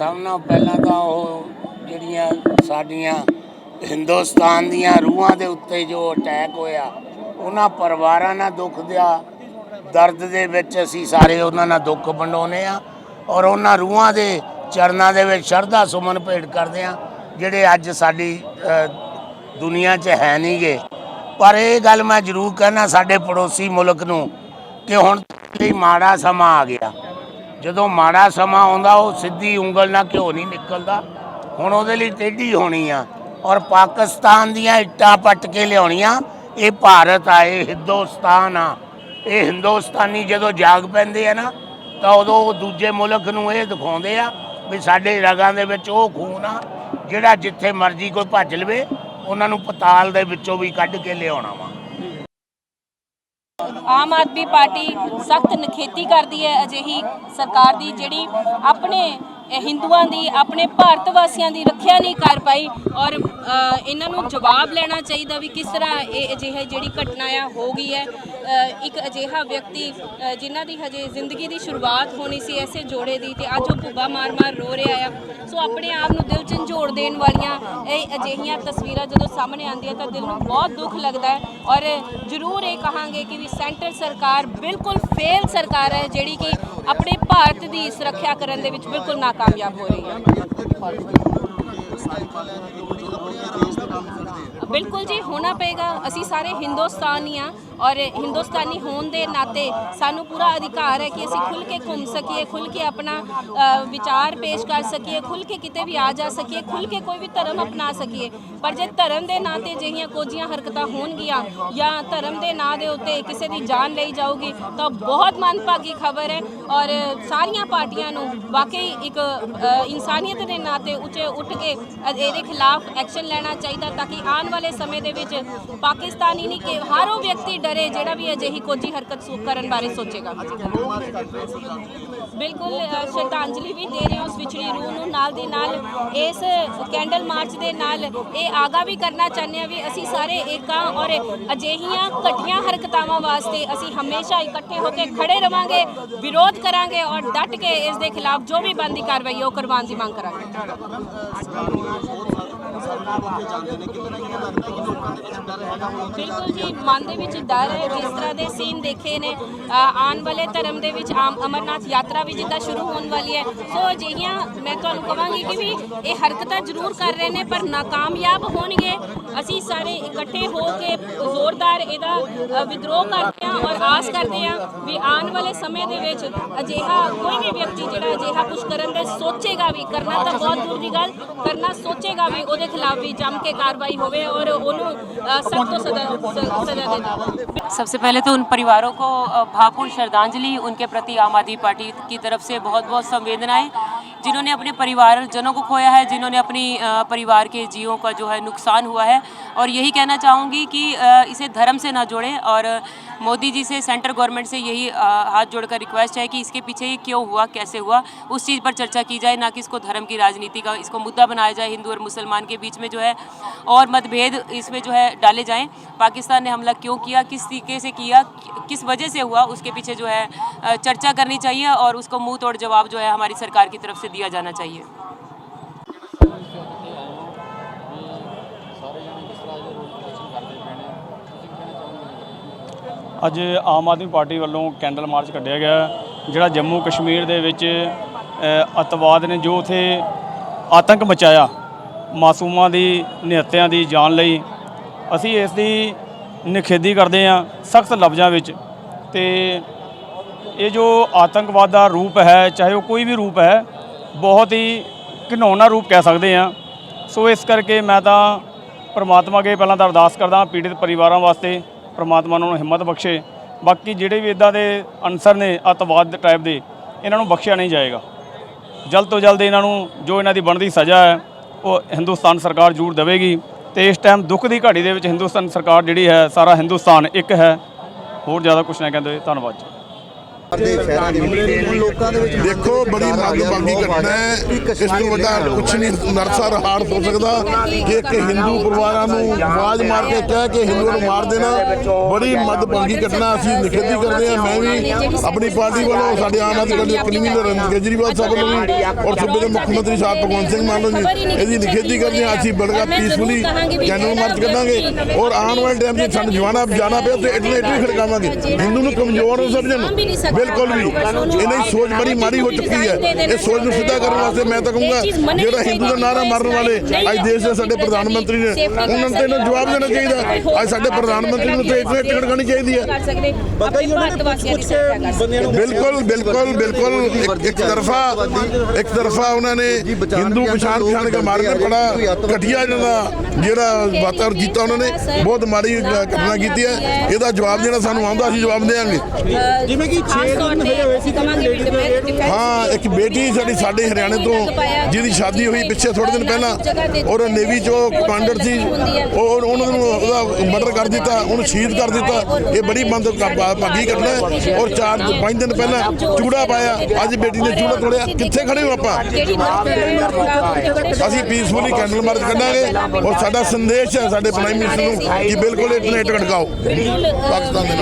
ਸਭ ਨਾਲੋਂ ਪਹਿਲਾਂ ਤਾਂ ਉਹ ਜਿਹੜੀਆਂ ਸਾਡੀਆਂ ਹਿੰਦੁਸਤਾਨ ਦੀਆਂ ਰੂਹਾਂ ਦੇ ਉੱਤੇ ਜੋ ਅਟੈਕ ਹੋਇਆ, ਉਹਨਾਂ ਪਰਿਵਾਰਾਂ ਨਾਲ ਦੁੱਖ ਦਾ ਦਰਦ ਦੇ ਵਿੱਚ ਅਸੀਂ ਸਾਰੇ ਉਹਨਾਂ ਨਾਲ ਦੁੱਖ ਵੰਡਾਉਂਦੇ ਆ ਔਰ ਉਹਨਾਂ ਰੂਹਾਂ ਦੇ ਚਰਨਾਂ ਦੇ ਵਿੱਚ ਸ਼ਰਧਾ ਸੁਮਨ ਭੇਟ ਕਰਦੇ ਆ ਜਿਹੜੇ ਅੱਜ ਸਾਡੀ ਦੁਨੀਆ 'ਚ ਹੈ ਨਹੀਂਗੇ। ਪਰ ਇਹ ਗੱਲ ਮੈਂ ਜ਼ਰੂਰ ਕਹਿਣਾ ਸਾਡੇ ਪੜੋਸੀ ਮੁਲਕ ਨੂੰ ਕਿ ਹੁਣ ਲਈ ਮਾੜਾ ਸਮਾਂ ਆ ਗਿਆ। ਜਦੋਂ ਮਾੜਾ ਸਮਾਂ ਆਉਂਦਾ, ਉਹ ਸਿੱਧੀ ਉਂਗਲ ਨਾਲ ਘਿਓ ਨਹੀਂ ਨਿਕਲਦਾ। ਹੁਣ ਉਹਦੇ ਲਈ ਟੇਢੀ ਹੋਣੀ ਆ। ਔਰ ਪਾਕਿਸਤਾਨ ਦੀਆਂ ਇੱਟਾਂ ਪੱਟ ਕੇ ਲਿਆਉਣੀਆਂ, ਇਹ ਭਾਰਤ ਆ, ਇਹ ਹਿੰਦੁਸਤਾਨ ਆ। ਇਹ ਹਿੰਦੁਸਤਾਨੀ ਜਦੋਂ ਜਾਗ ਪੈਂਦੇ ਆ ਨਾ, ਤਾਂ ਉਦੋਂ ਉਹ ਦੂਜੇ ਮੁਲਕ ਨੂੰ ਇਹ ਦਿਖਾਉਂਦੇ ਆ ਵੀ ਸਾਡੇ ਰਗਾਂ ਦੇ ਵਿੱਚ ਉਹ ਖੂਨ ਆ, ਜਿਹੜਾ ਜਿੱਥੇ ਮਰਜ਼ੀ ਕੋਈ ਭੱਜ ਲਵੇ, ਉਹਨਾਂ ਨੂੰ ਪਤਾਲ ਦੇ ਵਿੱਚੋਂ ਵੀ ਕੱਢ ਕੇ ਲਿਆਉਣਾ ਵਾ। ਆਮ ਆਦਮੀ ਪਾਰਟੀ ਸਖਤ ਨਖੇਤੀ ਕਰਦੀ ਹੈ, ਅਜਿਹੀ ਸਰਕਾਰ ਦੀ ਜਿਹੜੀ ਆਪਣੇ ਹਿੰਦੂਆਂ ਦੀ, ਆਪਣੇ ਭਾਰਤ ਵਾਸੀਆਂ ਦੀ ਰੱਖਿਆ ਨਹੀਂ ਕਰ ਪਾਈ ਔਰ ਇਹਨਾਂ ਨੂੰ ਜਵਾਬ ਲੈਣਾ ਚਾਹੀਦਾ ਵੀ ਕਿਸ ਤਰ੍ਹਾਂ ਇਹ ਅਜਿਹੇ ਜਿਹੜੀ ਘਟਨਾ ਆ ਹੋ ਗਈ ਹੈ। ਇੱਕ ਅਜਿਹਾ ਵਿਅਕਤੀ ਜਿਨ੍ਹਾਂ ਦੀ ਹਜੇ ਜ਼ਿੰਦਗੀ ਦੀ ਸ਼ੁਰੂਆਤ ਹੋਣੀ ਸੀ ਐਸੇ ਜੋੜੇ ਦੀ ਤੇ ਅੱਜ ਉਹ ਭੁੱਬਾ ਮਾਰ-ਮਾਰ ਰੋ ਰਿਹਾ ਆ। ਸੋ ਆਪਣੇ ਆਪ ਨੂੰ ਦਿਲ ਝੰਜੋੜ ਦੇਣ ਵਾਲੀਆਂ ਇਹ ਅਜਿਹੀਆਂ ਤਸਵੀਰਾਂ ਜਦੋਂ ਸਾਹਮਣੇ ਆਉਂਦੀਆਂ ਤਾਂ ਦਿਲ ਨੂੰ ਬਹੁਤ ਦੁੱਖ ਲੱਗਦਾ ਹੈ। ਔਰ ਜ਼ਰੂਰ ਇਹ ਕਹਾਂਗੇ ਕਿ ਵੀ ਸੈਂਟਰ ਸਰਕਾਰ ਬਿਲਕੁਲ ਫੇਲ ਸਰਕਾਰ ਹੈ, ਜਿਹੜੀ ਕਿ ਆਪਣੇ ਭਾਰਤ ਦੀ ਸੁਰੱਖਿਆ ਕਰਨ ਦੇ ਵਿੱਚ ਬਿਲਕੁਲ ਨਾਕਾਮਯਾਬ ਹੋ ਰਹੀ ਹੈ। ਬਿਲਕੁਲ ਜੀ, ਹੋਣਾ ਪਏਗਾ। ਅਸੀਂ ਸਾਰੇ ਹਿੰਦੁਸਤਾਨੀ ਆ ਔਰ ਹਿੰਦੁਸਤਾਨੀ ਹੋਣ ਦੇ ਨਾਤੇ ਸਾਨੂੰ ਪੂਰਾ ਅਧਿਕਾਰ ਹੈ ਕਿ ਅਸੀਂ ਖੁੱਲ ਕੇ ਘੁੰਮ ਸਕੀਏ ਖੁੱਲ ਕੇ ਆਪਣਾ ਵਿਚਾਰ ਪੇਸ਼ ਕਰ ਸਕੀਏ ਖੁੱਲ ਕੇ ਕਿਤੇ ਵੀ ਆ ਜਾ ਸਕੀਏ ਖੁੱਲ ਕੇ ਕੋਈ ਵੀ ਧਰਮ ਅਪਣਾ ਸਕੀਏ। ਪਰ ਜੇ ਧਰਮ ਦੇ ਨਾਂ ਤੇ ਜਿਹੀਆਂ ਕੋਝੀਆਂ ਹਰਕਤਾਂ ਹੋਣਗੀਆਂ ਜਾਂ ਧਰਮ ਦੇ ਨਾਂ ਦੇ ਉੱਤੇ ਕਿਸੇ ਦੀ ਜਾਨ ਲਈ ਜਾਊਗੀ, ਤਾਂ ਬਹੁਤ ਮਨਭਾਗੀ ਖਬਰ ਹੈ ਔਰ ਸਾਰੀਆਂ ਪਾਰਟੀਆਂ ਨੂੰ ਵਾਕਈ ਇੱਕ ਇਨਸਾਨੀਅਤ ਦੇ ਨਾਤੇ ਉੱਚੇ ਉੱਠ ਕੇ ਇਹਦੇ ਖਿਲਾਫ ਐਕਸ਼ਨ ਲੈਣਾ ਚਾਹੀਦਾ ਤਾਂ ਕਿ ਆਉਣ ਵਾਲੇ ਸਮੇਂ ਦੇ ਵਿੱਚ ਪਾਕਿਸਤਾਨੀ ਨਹੀਂ ਕਿ ਹਰ ਉਹ ਵਿਅਕਤੀ ਡਰੇ ਜਿਹੜਾ ਵੀ ਅਜਿਹੀ ਕੋਝੀ ਹਰਕਤ ਸੋ- ਕਰਨ ਬਾਰੇ ਸੋਚੇਗਾ। ਬਿਲਕੁਲ ਸ਼ਰਧਾਂਜਲੀ ਵੀ ਦੇ ਰਹੇ ਹਾਂ ਉਸ ਵਿਛੜੀ ਰੂਹ ਨੂੰ। ਨਾਲ ਦੀ ਨਾਲ ਇਸ ਕੈਂਡਲ ਮਾਰਚ ਦੇ ਨਾਲ ਇਹ ਆਗਾ ਵੀ ਕਰਨਾ ਚਾਹੁੰਦੇ ਹਾਂ ਵੀ ਅਸੀਂ ਸਾਰੇ ਏਕਾਂ ਔਰ ਅਜਿਹੀਆਂ ਘਟੀਆਂ ਹਰਕਤਾਵਾਂ ਵਾਸਤੇ ਅਸੀਂ ਹਮੇਸ਼ਾ ਇਕੱਠੇ ਹੋ ਕੇ ਖੜੇ ਰਵਾਂਗੇ, ਵਿਰੋਧ ਕਰਾਂਗੇ ਔਰ ਡਟ ਕੇ ਇਸ ਦੇ ਖਿਲਾਫ ਜੋ ਵੀ ਬੰਦੀ ਕਾਰਵਾਈ ਉਹ ਕਰਵਾਉਣ ਦੀ ਮੰਗ ਕਰਾਂਗੇ। ਬਿਲਕੁਲ ਜੀ, ਮਨ ਦੇ ਵਿੱਚ ਡਰ ਹੈ। ਜਿਸ ਤਰ੍ਹਾਂ ਦੇ ਸੀਨ ਦੇਖੇ ਨੇ ਆਉਣ ਵਾਲੇ ਧਰਮ ਦੇ ਵਿੱਚ ਆਮ ਅਮਰਨਾਥ ਯਾਤਰਾ ਵੀ ਜਿੱਦਾਂ ਸ਼ੁਰੂ ਹੋਣ ਵਾਲੀ ਹੈ ਸੋ ਅਜਿਹੀਆਂ ਮੈਂ ਤੁਹਾਨੂੰ ਕਹਾਂਗੀ ਕਿ ਵੀ ਇਹ ਹਰਕਤਾਂ ਜ਼ਰੂਰ ਕਰ ਰਹੇ ਨੇ ਪਰ ਨਾਕਾਮਯਾਬ ਹੋਣਗੇ ਅਸੀਂ ਸਾਰੇ ਇਕੱਠੇ ਹੋ ਕੇ ਜ਼ੋਰਦਾਰ ਇਹਦਾ ਅ, ਵਿਦਰੋਹ ਕਰਦੇ ਹਾਂ ਔਰ ਆਸ ਕਰਦੇ ਹਾਂ ਵੀ ਆਉਣ ਵਾਲੇ ਸਮੇਂ ਦੇ ਵਿੱਚ ਅਜਿਹਾ ਕੋਈ ਵੀ ਵਿਅਕਤੀ ਜਿਹੜਾ ਅਜਿਹਾ ਕੁਝ ਕਰਨ ਦੇ ਸੋਚੇਗਾ ਵੀ ਕਰਨਾ ਤਾਂ ਬਹੁਤ ਦੂਰ ਦੀ ਗੱਲ ਕਰਨਾ ਸੋਚੇਗਾ ਵੀ ਉਹਦੇ ਖਿਲਾਫ ਵੀ ਜੰਮ ਕੇ ਕਾਰਵਾਈ ਹੋਵੇ ਔਰ ਉਹਨੂੰ ਸਖਤ ਤੋਂ ਸਜ਼ਾ ਸ- ਸਜ਼ਾ ਦੇ ਜਾਵੇ सबसे पहले तो उन परिवारों को अ, भावपूर्ण श्रद्धांजलि उनके प्रति आम आदमी पार्टी की तरफ से बहुत बहुत संवेदनाएं जिन्होंने अपने परिवार जनों को खोया है, जिन्होंने अपनी परिवार के जीवों का जो है नुकसान हुआ है। और यही कहना चाहूँगी कि इसे धर्म से ना जोड़ें और मोदी जी से सेंटर गवर्नमेंट से यही हाथ जोड़कर रिक्वेस्ट है कि इसके पीछे ये क्यों हुआ, कैसे हुआ, उस चीज़ पर चर्चा की जाए, ना कि इसको धर्म की राजनीति का, इसको मुद्दा बनाया जाए, हिंदू और मुसलमान के बीच में जो है और मतभेद इसमें जो है डाले जाएँ। पाकिस्तान ने हमला क्यों किया, किस तरीके से किया, किस वजह से हुआ, उसके पीछे जो है चर्चा करनी चाहिए और उसको मुँह तोड़ जवाब जो है हमारी सरकार की तरफ़ से दिया जाना चाहिए ਅੱਜ ਆਮ ਆਦਮੀ ਪਾਰਟੀ ਵੱਲੋਂ ਕੈਂਡਲ ਮਾਰਚ ਕੱਢਿਆ ਗਿਆ ਹੈ, ਜਿਹੜਾ ਜੰਮੂ ਕਸ਼ਮੀਰ ਦੇ ਵਿੱਚ ਅ, ਅੱਤਵਾਦ ਨੇ ਜੋ ਉਥੇ ਆਤੰਕ ਮਚਾਇਆ ਮਾਸੂਮਾਂ ਦੀ ਨਿਹੱਤਿਆਂ ਦੀ ਜਾਨ ਲਈ ਅਸੀਂ ਇਸ ਦੀ ਨਿਖੇਧੀ ਕਰਦੇ ਹਾਂ ਸਖਤ ਲਫ਼ਜ਼ਾਂ ਵਿੱਚ ਤੇ ਇਹ ਜੋ ਆਤੰਕਵਾਦ ਦਾ ਰੂਪ ਹੈ ਚਾਹੇ ਉਹ ਕੋਈ ਵੀ ਰੂਪ ਹੈ ਬਹੁਤ ਹੀ ਘਿਨੌਣਾ ਰੂਪ ਕਹਿ ਸਕਦੇ ਹਾਂ। ਸੋ ਇਸ ਕਰਕੇ ਮੈਂ ਤਾਂ ਪ੍ਰਮਾਤਮਾ ਅੱਗੇ ਪਹਿਲਾਂ ਤਾਂ ਅਰਦਾਸ ਕਰਦਾ ਪੀੜਿਤ ਪਰਿਵਾਰਾਂ ਵਾਸਤੇ ਪ੍ਰਮਾਤਮਾ ਨੂੰ ਹਿੰਮਤ ਬਖਸ਼ੇ। ਬਾਕੀ ਜਿਹੜੇ ਵੀ ਇਦਾਂ ਦੇ ਅਨਸਰ ਨੇ ਅੱਤਵਾਦ ਟਾਈਪ ਦੇ, ਇਹਨਾਂ ਨੂੰ ਬਖਸ਼ਿਆ ਨਹੀਂ ਜਾਏਗਾ। ਜਲਦ ਤੋਂ ਜਲਦ ਇਹਨਾਂ ਨੂੰ ਜੋ ਇਹਨਾਂ ਦੀ ਬਣਦੀ ਸਜ਼ਾ ਹੈ, ਉਹ ਹਿੰਦੁਸਤਾਨ ਸਰਕਾਰ ਜ਼ਰੂਰ ਦੇਵੇਗੀ। ਤੇ ਇਸ ਟਾਈਮ ਦੁੱਖ ਦੀ ਘੜੀ ਦੇ ਵਿੱਚ ਹਿੰਦੁਸਤਾਨ ਸਰਕਾਰ ਜਿਹੜੀ ਹੈ, ਸਾਰਾ ਹਿੰਦੁਸਤਾਨ ਇੱਕ ਹੈ। ਹੋਰ ਜ਼ਿਆਦਾ ਕੁਝ ਨਾ ਕਹਿੰਦੇ ਧੰਨਵਾਦ ਲੋਕਾਂ ਦੇ ਵਿੱਚ ਦੇਖੋ ਬੜੀ ਮੰਦਭਾਗੀ ਘਟਨਾ ਹੈ। ਇਸ ਤੋਂ ਵੱਡਾ ਕੁਝ ਨਹੀਂ ਨਰਸਰ ਹਾਰ ਹੋ ਸਕਦਾ। ਕਿ ਇੱਕ ਹਿੰਦੂ ਪਰਿਵਾਰਾਂ ਨੂੰ ਆਵਾਜ਼ ਮਾਰ ਕੇ ਕਹਿ ਕੇ ਹਿੰਦੂਆਂ ਨੂੰ ਮਾਰ ਦੇਣਾ ਬੜੀ ਮੰਦਭਾਗੀ ਘਟਨਾ ਅਸੀਂ ਨਿਖੇਧੀ ਕਰਦੇ ਹਾਂ। ਮੈਂ ਵੀ ਆਪਣੀ ਪਾਰਟੀ ਵੱਲੋਂ ਸਾਡੇ ਆਮ ਆਦਮੀ ਪਾਰਟੀ ਦੇ ਕਨਵੀਨਰ ਅਰਵਿੰਦ ਕੇਜਰੀਵਾਲ ਸਾਹਿਬ ਵੱਲੋਂ ਵੀ ਔਰ ਸੂਬੇ ਦੇ ਮੁੱਖ ਮੰਤਰੀ ਸਾਹਿਬ ਭਗਵੰਤ ਸਿੰਘ ਮਾਨ ਜੀ ਇਹਦੀ ਨਿਖੇਧੀ ਕਰਦੇ ਹਾਂ। ਅਸੀਂ ਬੜਗਾ ਪੀਸਫੁਲੀ ਕੈਂਡਲ ਮਾਰਚ ਕੱਢਾਂਗੇ ਔਰ ਆਉਣ ਵਾਲੇ ਟਾਈਮ 'ਚ ਸਾਨੂੰ ਜਵਾਨਾ ਜਾਣਾ ਪਿਆ ਤੇ ਇੱਟਨੇ ਇੱਟੇ ਖੜਕਾਵਾਂਗੇ। ਹਿੰਦੂ ਨੂੰ ਕਮਜ਼ੋਰ ਨੂੰ ਸਮਝਣ ਬਿਲਕੁਲ ਵੀ। ਇਹਨਾਂ ਦੀ ਸੋਚ ਬੜੀ ਮਾੜੀ ਹੋ ਚੁੱਕੀ ਹੈ। ਇਹ ਸੋਚ ਨੂੰ ਸਿੱਧਾ ਕਰਨ ਵਾਸਤੇ ਮੈਂ ਤਾਂ ਕਹੂੰਗਾ ਜਿਹੜਾ ਹਿੰਦੂ ਦਾ ਨਾਰਾ ਮਾਰਨ ਵਾਲੇ ਅੱਜ ਦੇਸ਼ ਦੇ ਸਾਡੇ ਪ੍ਰਧਾਨ ਮੰਤਰੀ ਨੇ ਉਹਨਾਂ ਨੂੰ ਤਾਂ ਇਹਨਾਂ ਜਵਾਬ ਦੇਣਾ ਚਾਹੀਦਾ। ਅੱਜ ਸਾਡੇ ਪ੍ਰਧਾਨ ਮੰਤਰੀ ਨੂੰ ਤਾਂ ਇੱਟਨੇ ਇੱਟੇ ਖੜਕਾਉਣੀ ਚਾਹੀਦੀ ਹੈ। ਬਿਲਕੁਲ ਬਿਲਕੁਲ ਬਿਲਕੁਲ। ਇੱਕ- ਤਰਫਾ ਇੱਕ ਤਰਫਾ ਉਹਨਾਂ ਨੇ ਹਿੰਦੂ ਪਛਾਣ ਪਛਾਣ ਕੇ ਮਾਰਨੇ ਬੜਾ ਘਟੀਆ ਇਹਨਾਂ ਦਾ ਜਿਹੜਾ ਵਾਤਾਵਰ ਕੀਤਾ ਉਹਨਾਂ ਨੇ ਬਹੁਤ ਮਾੜੀ ਘਟਨਾ ਕੀਤੀ ਹੈ। ਇਹਦਾ ਜਵਾਬ ਦੇਣਾ ਸਾਨੂੰ ਆਉਂਦਾ ਅਸੀਂ ਜਵਾਬ ਦੇਵਾਂਗੇ। ਜਿਵੇਂ ਕਿ 6 ਹਾਂ ਇੱਕ ਬੇਟੀ ਸਾਡੀ ਸਾਡੇ ਹਰਿਆਣੇ ਤੋਂ ਜਿਹਦੀ ਸ਼ਾਦੀ ਹੋਈ ਪਿੱਛੇ ਥੋੜੇ ਦਿਨ ਪਹਿਲਾਂ ਔਰ ਨੇਵੀ ਚੋਂ ਕਮਾਂਡਰ ਸੀ ਉਹ ਉਹਨਾਂ ਨੂੰ ਉਹਦਾ ਮਰਡਰ ਕਰ ਦਿੱਤਾ ਉਹਨੂੰ ਸ਼ਹੀਦ ਕਰ ਦਿੱਤਾ ਇਹ ਬੜੀ ਮੰਦ ਭਾਗੀ ਘਟਨਾ ਹੈ। ਔਰ ਚਾਰ ਪੰਜ ਦਿਨ ਪਹਿਲਾਂ ਚੂੜਾ ਪਾਇਆ ਅੱਜ ਬੇਟੀ ਨੇ ਚੂੜਾ ਤੋੜਿਆ ਕਿੱਥੇ ਖੜੇ ਹੋ ਆਪਾਂ? ਜਿਹੜੀ ਅਸੀਂ ਪੀਸਫੁਲੀ ਕੈਂਡਲ ਮਾਰਚ ਕੱਢਾਂਗੇ ਔਰ ਸਾਡਾ ਸੰਦੇਸ਼ ਹੈ ਸਾਡੇ ਪ੍ਰਾਈਮ ਮਿਨਿਸਟਰ ਨੂੰ ਕਿ ਬਿਲਕੁਲ ਇੰਟਰਨੈਟ ਖੜਕਾਓ ਪਾਕਿਸਤਾਨ ਦੇ